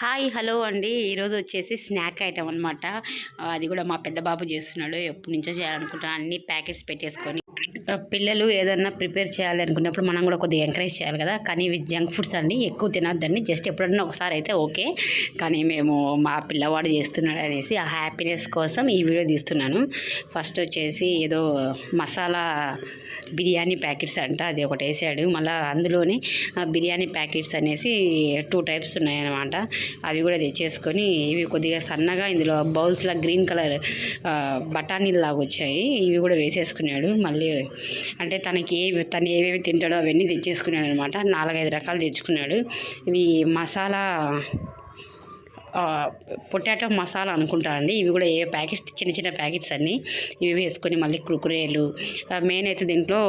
Hi hello అండి. ఈరోజు వచ్చేసి స్నాక్ ఐటమ్ అనమాట అది కూడా మా పెద్ద బాబు చేస్తున్నాడు. ఎప్పటి నుంచో చేయాలనుకుంటున్నాను. అన్ని ప్యాకెట్స్ పెట్టేసుకొని పిల్లలు ఏదన్నా ప్రిపేర్ చేయాలి అనుకున్నప్పుడు మనం కూడా కొద్దిగా ఎంకరేజ్ చేయాలి కదా. కానీ ఇవి జంక్ ఫుడ్స్ అండి. ఎక్కువ తినొద్దండి. జస్ట్ ఎప్పుడన్నా ఒకసారి అయితే ఓకే. కానీ మేము మా పిల్లవాడు చేస్తున్నాడు అనేసి ఆ హ్యాపీనెస్ కోసం ఈ వీడియో తీస్తున్నాను. ఫస్ట్ వచ్చేసి ఏదో మసాలా బిర్యానీ ప్యాకెట్స్ అంట. అది ఒకటి వేసాడు. మళ్ళీ అందులోనే ఆ, బిర్యానీ ప్యాకెట్స్ అనేసి టూ టైప్స్ ఉన్నాయన్నమాట. అవి కూడా తెచ్చేసుకొని ఇవి కొద్దిగా సన్నగా ఇందులో బౌల్స్లో గ్రీన్ కలర్ బఠానీలు లాగా వచ్చాయి. ఇవి కూడా వేసేసుకున్నాడు. మళ్ళీ అంటే తనకి ఏవి తను ఏవేవి తింటాడో అవన్నీ తెచ్చేసుకున్నాడు అనమాట నాలుగైదు రకాలు తెచ్చుకున్నాడు. ఇవి మసాలా పొటాటో మసాలా అనుకుంటా అండి. ఇవి కూడా ఏ ప్యాకెట్స్ చిన్న చిన్న ప్యాకెట్స్ అన్నీ ఇవి వేసుకొని మళ్ళీ కురుకురేలు మెయిన్ అయితే దీంట్లో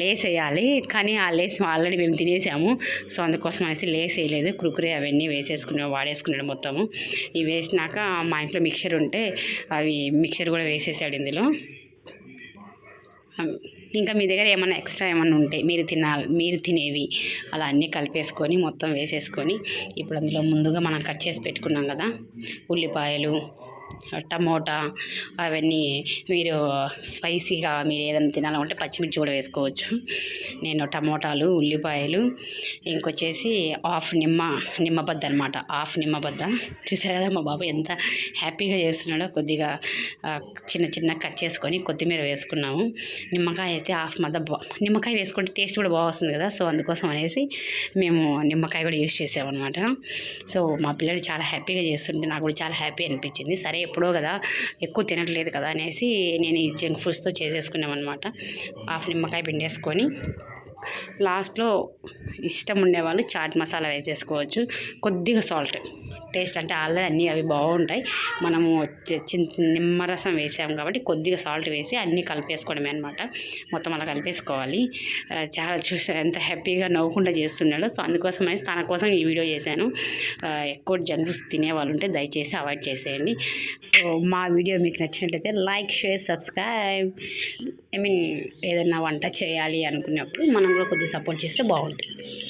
లేస్ వేయాలి. కానీ ఆ లేస్ ఆల్రెడీ మేము తినేసాము. సో అందుకోసం అనేసి లేస్ వేయలేదు. కురుకురే అవన్నీ వేసేసుకున్నాడు వాడేసుకున్నాడు మొత్తము. ఇవి వేసినాక మా ఇంట్లో మిక్చర్ ఉంటే అవి మిక్చర్ కూడా వేసేసాడు ఇందులో. ఇంకా మీ దగ్గర ఏమైనా ఎక్స్ట్రా ఏమైనా ఉంటే మీరు తినాలి మీరు తినేవి అలా అన్నీ కలిపేసుకొని మొత్తం వేసేసుకొని ఇప్పుడు అందులో ముందుగా మనం కట్ చేసి పెట్టుకున్నాం కదా ఉల్లిపాయలు టమోటా అవన్నీ మీరు స్పైసీగా మీరు ఏదైనా తినాలంటే పచ్చిమిర్చి కూడా వేసుకోవచ్చు. నేను టమోటాలు ఉల్లిపాయలు ఇంకొచ్చేసి హాఫ్ నిమ్మ నిమ్మబద్ద అనమాట హాఫ్ నిమ్మబద్ద చూసారు కదా మా బాబు ఎంత హ్యాపీగా చేస్తున్నాడో. కొద్దిగా చిన్న చిన్న కట్ చేసుకొని కొత్తిమీర వేసుకున్నాము. నిమ్మకాయ అయితే హాఫ్ మద్ద బా నిమ్మకాయ వేసుకుంటే టేస్ట్ కూడా బాగా వస్తుంది కదా. సో అందుకోసం అనేసి మేము నిమ్మకాయ కూడా యూజ్ చేసామన్నమాట. సో మా పిల్లలు చాలా హ్యాపీగా చేస్తుంటే నాకు కూడా చాలా హ్యాపీ అనిపించింది. సరే ఎప్పుడో కదా ఎక్కువ తినట్లేదు కదా అనేసి నేను ఈ జంక్ ఫుడ్స్తో చేసేసుకున్నాం అనమాట హాఫ్ నిమ్మకాయ పిండేసుకొని లాస్ట్లో ఇష్టం ఉండేవాళ్ళు చాట్ మసాలా వేసేసుకోవచ్చు. కొద్దిగా సాల్ట్. టేస్ట్ అంటే ఆల్రెడీ అన్నీ అవి బాగుంటాయి. మనము చి- నిమ్మరసం వేసాము కాబట్టి కొద్దిగా సాల్ట్ వేసి అన్నీ కలిపేసుకోవడమే అనమాట మొత్తం అలా కలిపేసుకోవాలి. చాలా చూసా ఎంత హ్యాపీగా నవ్వకుండా చేస్తున్నాడు. సో అందుకోసం అనేసి తన కోసం ఈ వీడియో చేశాను. ఎక్కువ జంక్ తినే వాళ్ళు ఉంటే దయచేసి అవాయిడ్ చేసేయండి. సో మా వీడియో మీకు నచ్చినట్లయితే like share subscribe. I mean ఏదైనా వంట చేయాలి అనుకున్నప్పుడు మనం కూడా కొద్దిగా సపోర్ట్ చేస్తే బాగుంటుంది.